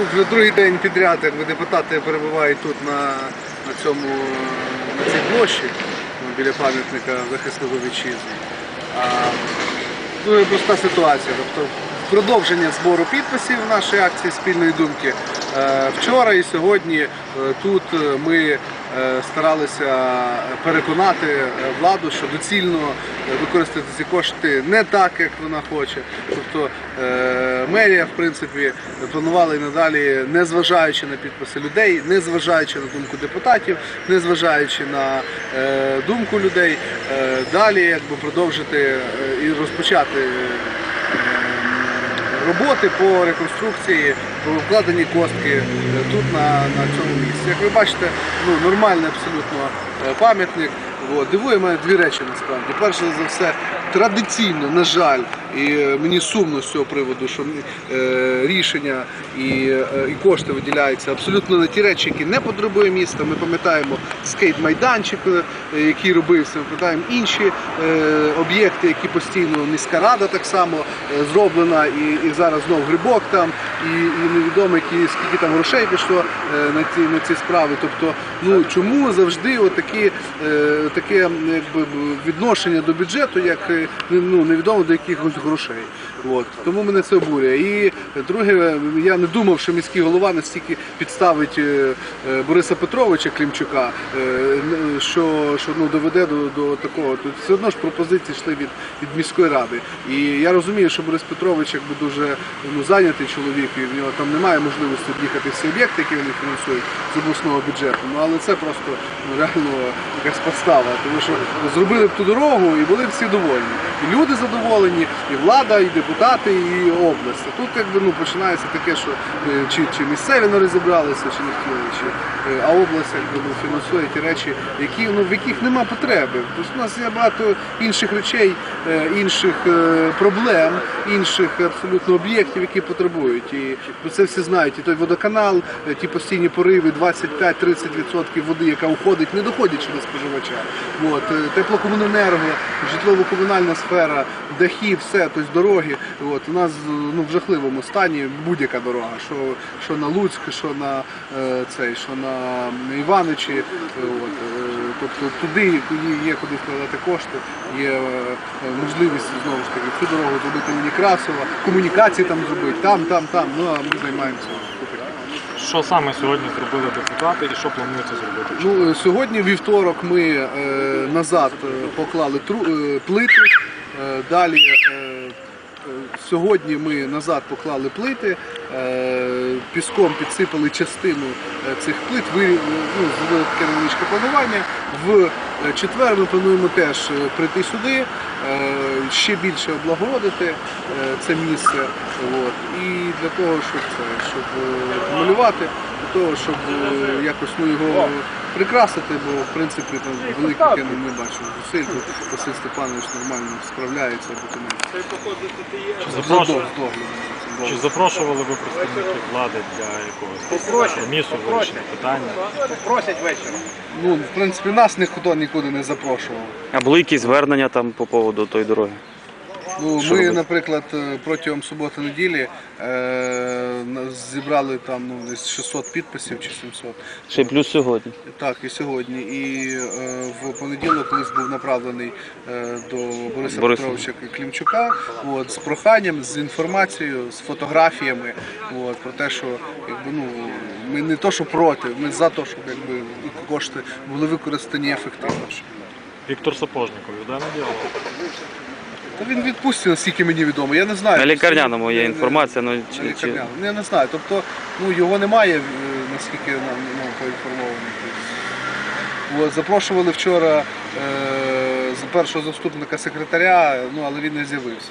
Ну, вже другий день підряд, якби депутати перебувають тут на, на цьому на цій площі ну, біля пам'ятника захисного вітчизни. А, дуже проста ситуація. Тобто продовження збору підписів нашої акції спільної думки. Е, Вчора і сьогодні е, тут е, ми старалися переконати владу, що доцільно використати ці кошти не так, як вона хоче. Тобто мерія, в принципі, планувала і надалі, не зважаючи на підписи людей, не зважаючи на думку депутатів, не зважаючи на думку людей, далі якби продовжити і розпочати. Роботи по реконструкції, по вкладенні костки е, тут на, на цьому місці. Як ви бачите, ну, нормальний абсолютно е, пам'ятник. Дивує мене дві речі насправді. Перше за все, традиційно, на жаль, і е, мені сумно з цього приводу, що е, рішення і, е, і кошти виділяються абсолютно на ті речі, які не потребує міста. Ми пам'ятаємо скейт-майданчик, який робився, ми пам'ятаємо інші об'єкти, які постійно міська рада так само зроблена, і, і зараз знов грибок там, і, і невідомо які, скільки там грошей пішло на ці на ці справи. Тобто, ну чому завжди отакі, таке якби відношення до бюджету, як ну невідомо до якихось грошей. От тому мене це обурює. І друге, я не думав, що міський голова настільки підставить е, е, Бориса Петровича Клімчука, е, що, що ну доведе до, до такого. Тут все одно ж пропозиції йшли від, від міської ради. І я розумію, що Борис Петрович якби дуже ну, зайнятий чоловік, і в нього там немає можливості об'їхати всі об'єкти, які вони фінансують з обласного бюджету. Ну але це просто ну, реально якась подстава, тому що зробили б ту дорогу і були всі довольні. І люди задоволені, і влада, і депутати, і область. Тут якби ну починається таке, що е, чи, чи місцеві не розібралися, чи не хотіли, чи е, а область якби ну, фінансує ті речі, які ну в яких нема потреби. Тобто у нас є багато інших речей, е, інших проблем, інших абсолютно об'єктів, які потребують. І це всі знають. І той водоканал, ті постійні пориви, 25-30% води, яка уходить, не доходячи до споживача. От, теплокомуненерго, житлово-комунальна сфера, дахи, все, тобто дороги. От, у нас ну, в жахливому стані будь-яка дорога, що, що на Луцьк, що на е, цей, що на Іваничі. Е, От, е, тобто туди є куди вкладати кошти, є е, можливість знову ж таки цю дорогу зробити мені красиво, комунікації там зробити, там, там, там. Ну а ми займаємося. Що саме сьогодні зробили депутати і що планується зробити? Ну, сьогодні вівторок ми е, назад поклали тру, е, плити. Далі сьогодні ми назад поклали плити, е, піском підсипали частину е, цих плит, ви, ну, зробили таке невеличке планування. В е, четвер ми плануємо теж е, прийти сюди, е, ще більше облагородити е, це місце. От. І для того, щоб це, щоб е, малювати, для того, щоб е, якось ну, його прикрасити, бо в принципі там великих я не, не бачу зусиль. Тут Василь Степанович нормально справляється, бо тому Чи, з запрошу... доглядом, з доглядом. з Чи запрошували ви представників влади для якогось компромісу, вирішення питання? Просять вечором. Ну, в принципі, нас ніхто нікуди не запрошував. А були якісь звернення там по поводу тої дороги? Ну, Що ми, робити? наприклад, е, протягом суботи-неділі е, зібрали там ну, десь 600 підписів чи 700. Ще й плюс сьогодні. Так, і сьогодні. І е, в понеділок лист був направлений е, до Бориса Бориса. Петровича Клімчука от, з проханням, з інформацією, з фотографіями, от, про те, що якби, ну, ми не то, що проти, ми за те, щоб якби, кошти були використані ефективно. Віктор Сапожников, йде на діалог. Та він відпустив, наскільки мені відомо. Я не знаю. На лікарняному є Не- не- інформація, ну На чи, чи... лікарняному. Ну, Я не знаю. Тобто, ну його немає, е, наскільки я ну, поінформований. От, запрошували вчора е, з першого заступника секретаря, ну але він не з'явився.